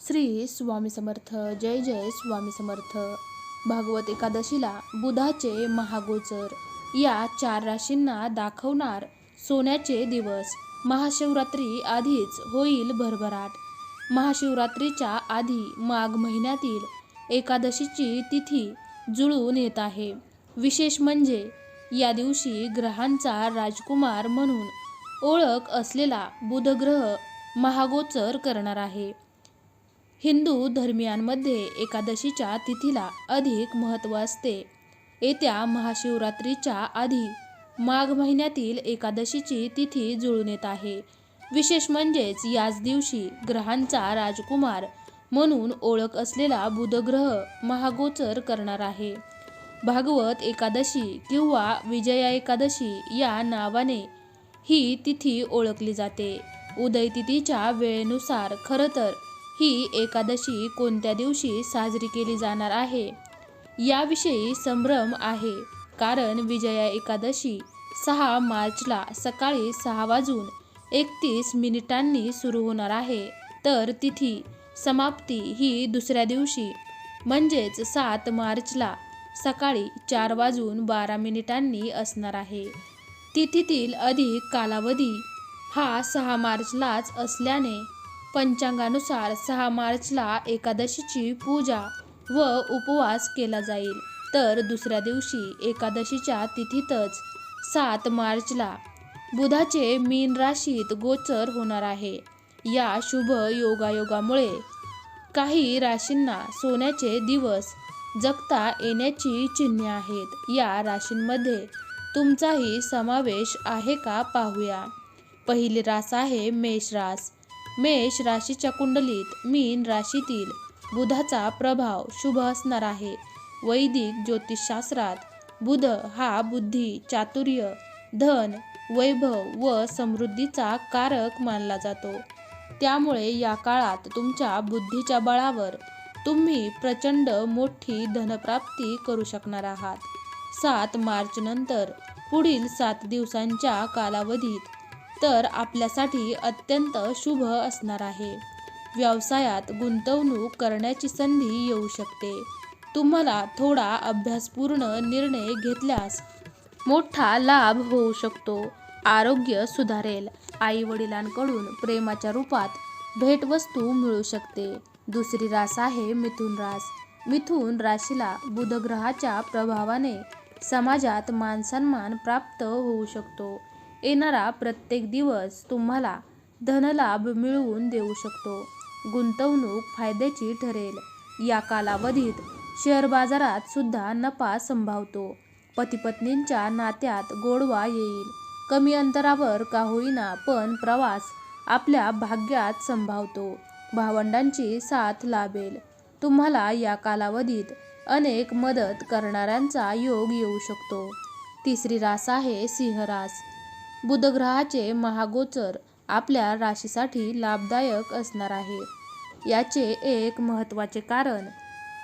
श्री स्वामी समर्थ जय जय स्वामी समर्थ. भागवत एकादशीला बुधाचे महागोचर. या चार राशींना दाखवणार सोन्याचे दिवस. महाशिवरात्री आधीच होईल भरभराट. महाशिवरात्रीच्या आधी माघ महिन्यातील एकादशीची तिथी जुळून येत आहे. विशेष म्हणजे या दिवशी ग्रहांचा राजकुमार म्हणून ओळख असलेला बुधग्रह महागोचर करणार आहे. हिंदू धर्मियांमध्ये एकादशीच्या तिथीला अधिक महत्त्व असते. येत्या महाशिवरात्रीच्या आधी माघ महिन्यातील एकादशीची तिथी जुळून येत आहे. विशेष म्हणजेच याच दिवशी ग्रहांचा राजकुमार म्हणून ओळख असलेला बुधग्रह महागोचर करणार आहे. भागवत एकादशी किंवा विजया एकादशी या नावाने ही तिथी ओळखली जाते. उदय तिथीच्या वेळेनुसार खरं तर ही एकादशी कोणत्या दिवशी साजरी केली जाणार आहे? याविषयी संभ्रम आहे. कारण विजया एकादशी सहा मार्चला सकाळी सहा वाजून एकतीस मिनिटांनी सुरू होणार आहे. तर तिथी समाप्ती ही दुसऱ्या दिवशी म्हणजेच सात मार्चला सकाळी चार वाजून बारा मिनिटांनी असणार आहे. तिथीतील अधिक कालावधी हा सहा मार्चलाच असल्याने पंचांगानुसार सहा मार्चला एकादशीची पूजा व उपवास केला जाईल. तर दुसऱ्या दिवशी एकादशीच्या तिथीतच सात मार्चला बुधाचे मीन राशीत गोचर होणार आहे. या शुभ योगायोगामुळे काही राशींना सोन्याचे दिवस जगता येण्याची चिन्हे आहेत. या राशींमध्ये तुमचाही समावेश आहे का पाहूया. पहिली रास आहे मेष रास. मेष राशीच्या कुंडलीत मीन राशीतील बुधाचा प्रभाव शुभ असणार आहे. वैदिक ज्योतिषशास्त्रात बुध हा बुद्धी चातुर्य धन वैभव व समृद्धीचा कारक मानला जातो. त्यामुळे या काळात तुमच्या बुद्धीच्या बळावर तुम्ही प्रचंड मोठी धनप्राप्ती करू शकणार आहात. सात मार्चनंतर पुढील सात दिवसांच्या कालावधीत तर आपल्यासाठी अत्यंत शुभ असणार आहे. व्यवसायात गुंतवणूक करण्याची संधी येऊ शकते. तुम्हाला थोडा अभ्यासपूर्ण निर्णय घेतल्यास मोठा लाभ होऊ शकतो. आरोग्य सुधारेल. आई वडिलांकडून प्रेमाच्या रूपात भेटवस्तू मिळू शकते. दुसरी रास आहे मिथुन रास. मिथुन राशीला बुधग्रहाच्या प्रभावाने समाजात मानसन्मान प्राप्त होऊ शकतो. येणारा प्रत्येक दिवस तुम्हाला धनलाभ मिळवून देऊ शकतो. गुंतवणूक फायद्याची ठरेल. या कालावधीत शेअर बाजारात सुद्धा नफा संभावतो. पतीपत्नींच्या नात्यात गोडवा येईल. कमी अंतरावर का होईना पण प्रवास आपल्या भाग्यात संभावतो. भावंडांची साथ लाभेल. तुम्हाला या कालावधीत अनेक मदत करणाऱ्यांचा योग येऊ शकतो. तिसरी रास आहे सिंहरास. बुधग्रहाचे महागोचर आपल्या राशीसाठी लाभदायक असणार आहे. याचे एक महत्त्वाचे कारण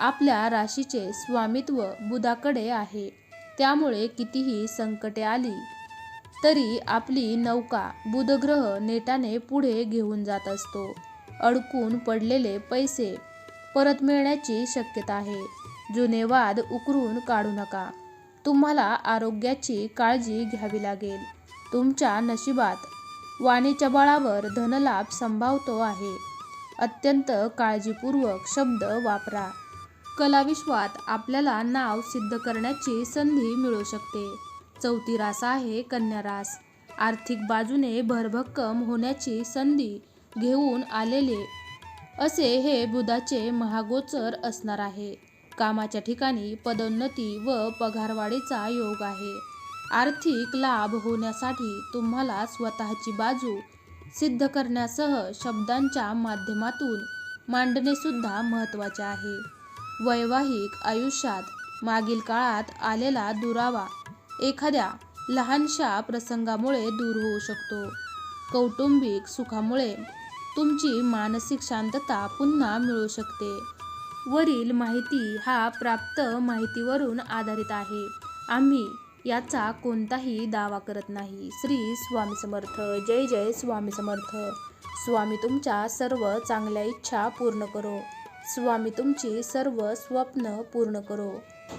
आपल्या राशीचे स्वामित्व बुधाकडे आहे. त्यामुळे कितीही संकटे आली तरी आपली नौका बुधग्रह नेटाने पुढे घेऊन जात असतो. अडकून पडलेले पैसे परत मिळण्याची शक्यता आहे. जुने वाद उकरून काढू नका. तुम्हाला आरोग्याची काळजी घ्यावी लागेल. तुमच्या नशिबात वाणीच्या बळावर धनलाभ संभावतो आहे. अत्यंत काळजीपूर्वक शब्द वापरा. कलाविश्वात आपल्याला नाव सिद्ध करण्याची संधी मिळू शकते. चौथी रास आहे कन्या रास. आर्थिक बाजूने भरभक्कम होण्याची संधी घेऊन आलेले असे हे बुधाचे महागोचर असणार आहे. कामाच्या ठिकाणी पदोन्नती व पगारवाढीचा योग आहे. आर्थिक लाभ होण्यासाठी तुम्हाला स्वतःची बाजू सिद्ध करण्यासह शब्दांच्या माध्यमातून मांडणेसुद्धा महत्त्वाचे आहे. वैवाहिक आयुष्यात मागील काळात आलेला दुरावा एखाद्या लहानशा प्रसंगामुळे दूर होऊ शकतो. कौटुंबिक सुखामुळे तुमची मानसिक शांतता पुन्हा मिळू शकते. वरील माहिती हा प्राप्त माहितीवरून आधारित आहे. आम्ही याचा कोणताही दावा करत नाही. श्री स्वामी समर्थ. जय जय स्वामी समर्थ. स्वामी तुमच्या सर्व चांगल्या इच्छा पूर्ण करो. स्वामी तुमची सर्व स्वप्न पूर्ण करो.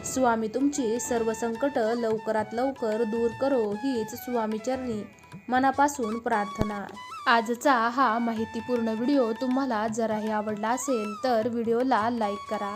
स्वामी तुमची सर्व संकट लवकरात लवकर दूर करो हीच स्वामीचरणी मनापासून प्रार्थना. आजचा हा माहितीपूर्ण व्हिडिओ तुम्हाला जराही आवडला असेल तर व्हिडिओला लाईक करा.